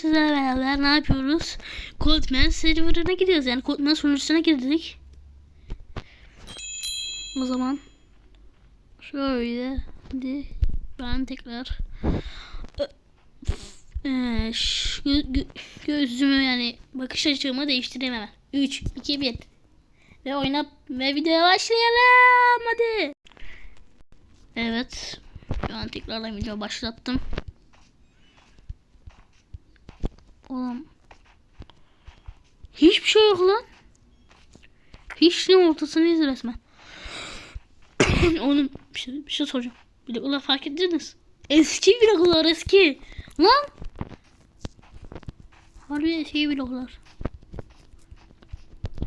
Sizlerle beraber ne yapıyoruz? Coldman serverına gidiyoruz. Yani Coldman sunucusuna girdik. O zaman şöyle hadi ben tekrar ee, gö- gö- gözümü yani bakış açımı değiştireyim hemen. 3, 2, 1 ve oynap ve videoya başlayalım hadi. Evet. An tekrardan video başlattım. Oğlum. Hiçbir şey yok lan. Hiçliğin ortasındayız resmen. Oğlum bir şey, bir şey soracağım. Bloklar fark ettiniz. Eski bloklar eski. Lan. Harbi eski bloklar.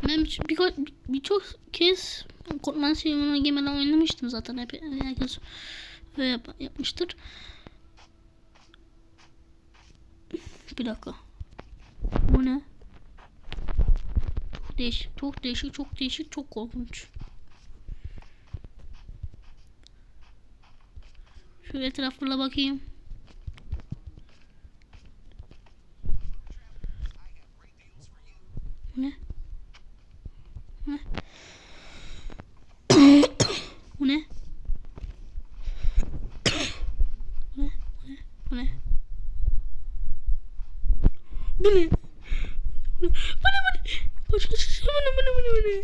Ben bir- birkaç birçok kez Korkman Seymon'a gemiden oynamıştım zaten. Hep herkes öyle yap, yapmıştır. Bir dakika. Bu ne? Çok değişik, çok değişik, çok değişik, çok korkunç. Şöyle etrafına bakayım. Bu ne? Bu ne? Bu ne? Bu ne? Bu ne? Bu ne? Bu ne? Bu ne? Bu ne? Koş koş koş. Bu ne? Bu ne? Bu ne? Bu ne?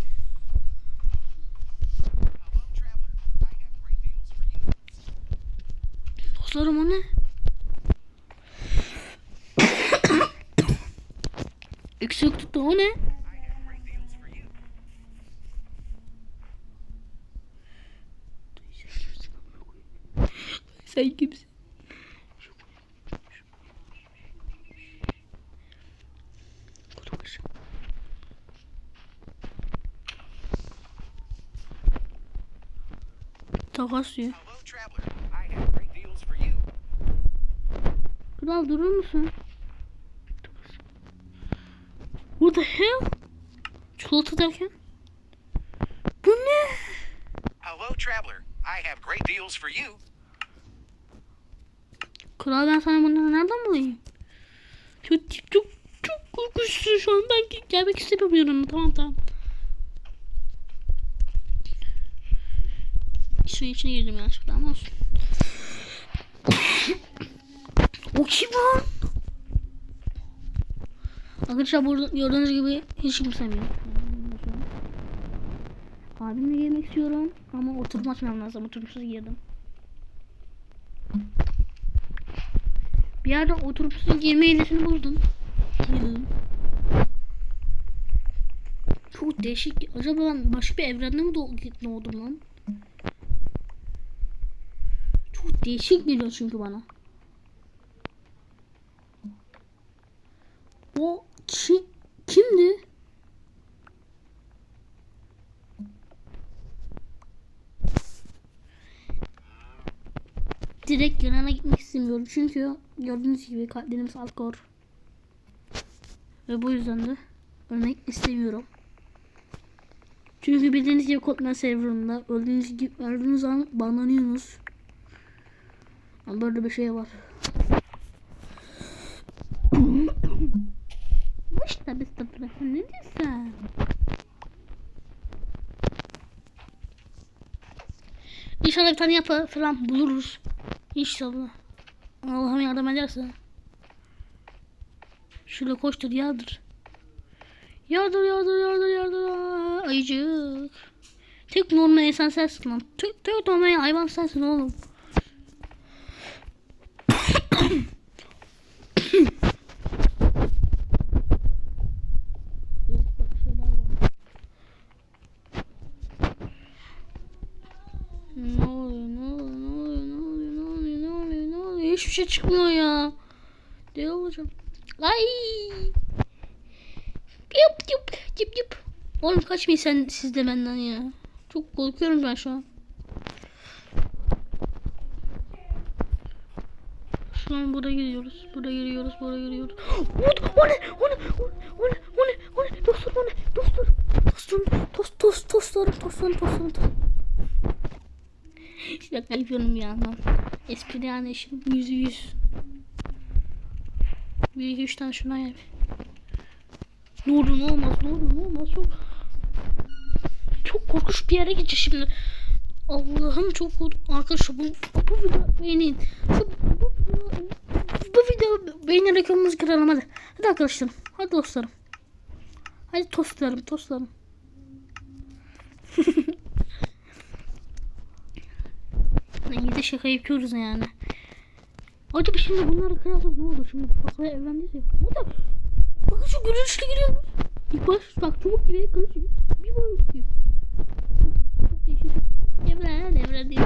Dostlarım o ne? Yüksek tuttu o ne? Sen kimsin? Konuş. Takas diyor. Hello, traveler. I have great deals you. Kral durur musun? What the hell? Çikolata derken? Bu ne? Hello, traveler. I have great deals for you. Kral ben sana bunları nereden bulayım? Çok çok çok korkunçsun şu an ben ge- gelmek istemiyorum tamam tamam. Suyun içine girdim yanlışlıkla ama olsun. o kim lan? Arkadaşlar burada gördüğünüz gibi hiç kimsem yok. Abimle girmek istiyorum ama oturum açmam lazım. Oturumsuz girdim. Bir yerde oturumsuz girme hilesini buldum. Girdim. Çok değişik. Acaba ben başka bir evrende mi doğ- doğdum lan? Çok değişik geliyor çünkü bana. O ki, kimdi? Direkt yanına gitmek istemiyorum çünkü gördüğünüz gibi kalplerimiz alkor. Ve bu yüzden de ölmek istemiyorum. Çünkü bildiğiniz gibi Kotman serverında öldüğünüz gibi öldüğünüz an banlanıyorsunuz. Böyle bir şey var. İşte bırakın ne diyorsun? İnşallah bir tane yapı falan buluruz. İnşallah. Allah'ım yardım ederse. Şöyle koştur yardır. Yardır yardır yardır yardır. Ayıcık. Tek normal insan sensin lan. Tek, tek normal hayvan sensin oğlum. Ne oluyor ne oluyor ne oluyor ne oluyor ne oluyor ne oluyor ne oluyor hiçbir şey çıkmıyor ya. Ne olacağım? Ay. Yıp yıp yıp yıp. Oğlum kaçmayın sen siz de benden ya. Çok korkuyorum ben şu an. Şu an buraya gidiyoruz. Buraya giriyoruz. Buraya giriyoruz. O, o ne? O ne? O ne? O ne? O ne? Dostum o ne? Dostum. Dostum. Tost tost tostlarım tostlarım tostlarım tostlarım. Şaka yapıyorum bir yandan. Espri yani işim yüzü yüz. Bir iki üç tane şuna olur ne olmaz ne olmaz çok çok korkunç bir yere gideceğiz şimdi. Allah'ım çok korkunç. Arkadaşlar bu, bu video beğenin. Şu, bu, bu, bu video beğenerek yolumuzu kıralım hadi. Hadi arkadaşlarım. Hadi dostlarım. Hadi tostlarım tostlarım. De şaka yapıyoruz yani. Acaba şimdi bunları kırarsak ne olur? Şimdi bakmaya evlendik ya. Bu da bakın şu gülüşlü giriyor. İlk baş bak çubuk gibi kılıç. Bir balık gibi. Çok değişik. Evren değil.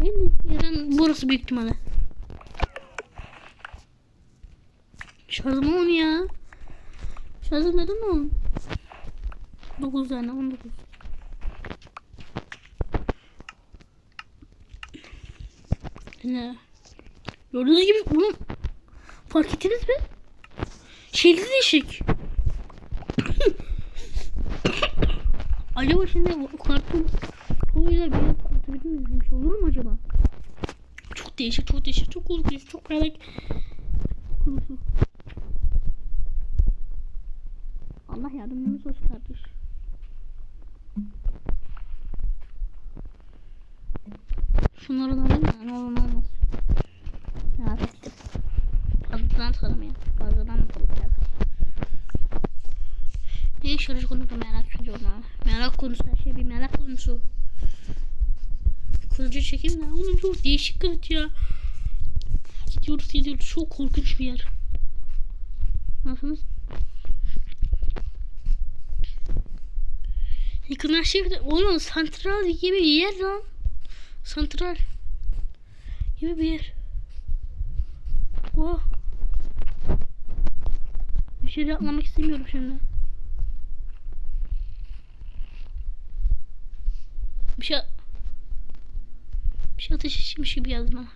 En yerden burası büyük ihtimalle. Şarjım on ya. Şarjım neden on? 9 tane 19. Ne? Gördüğünüz gibi bunu fark ettiniz mi? Şeridi değişik. acaba şimdi kartın oyuyla bir yer kurtarabilir miyim? Olur mu acaba? Çok değişik, çok değişik, çok korkunç, çok merak. Allah yardımcımız olsun kardeş. Şunları da alayım da ne olur ne olmaz. Merak ettim. Fazladan atalım ya. Fazladan atalım ya. Ne işarı konuda merak ediyorum ha. Merak konusu her şey bir merak konusu. Kılıcı çekeyim de onun çok değişik kılıç ya. Gidiyoruz gidiyoruz çok korkunç bir yer. Nasılsınız? Yakınlar şey oğlum santral gibi bir yer lan. Santral gibi bir yer. Oh. Bir şey yapmamak istemiyorum şimdi. Bir şey bir şey ateş içmiş gibi yazdı bana.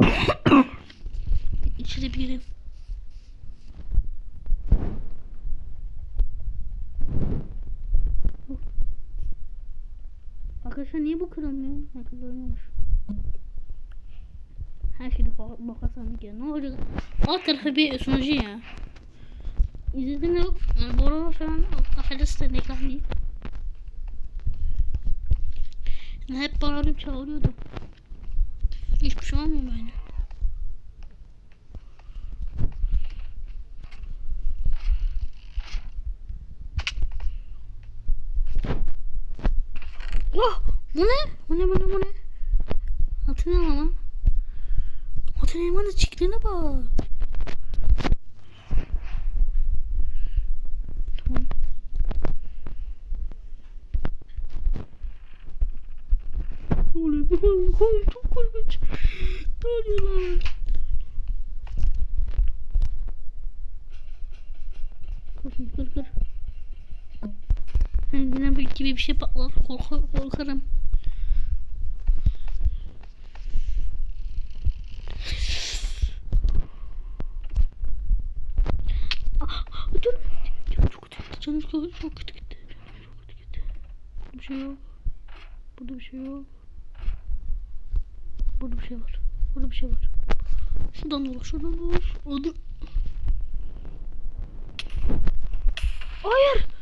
İçeri bir gireyim. Arkadaşlar niye bu kırılmıyor? Ne kırılıyormuş. Her şeyde bak bakarsan ya. Ne olacak? Alt tarafı bir sunucu ya. İzledin mi? Yani Bora falan affedersin de ekran değil. Hep bağırıp çağırıyordu. Hiçbir şey olmuyor bence. Oh! Bu ne? Bu ne bu ne bu ne? Atın ne lan? Atın elmanın çıktığına bak. Tamam. Ne oluyor? Oğlum çok korkunç. Ne oluyor lan? Yani dinamik gibi bir şey patlar. Korku, korkarım. Ah, Canım, canım çok kötü gitti. Canım çok, çok kötü gitti. Canım çok kötü gitti. Burada bir şey yok. Burada bir şey yok. Burada bir şey var. Burada bir şey var. Şuradan olur, şuradan olur. Oldu. Hayır.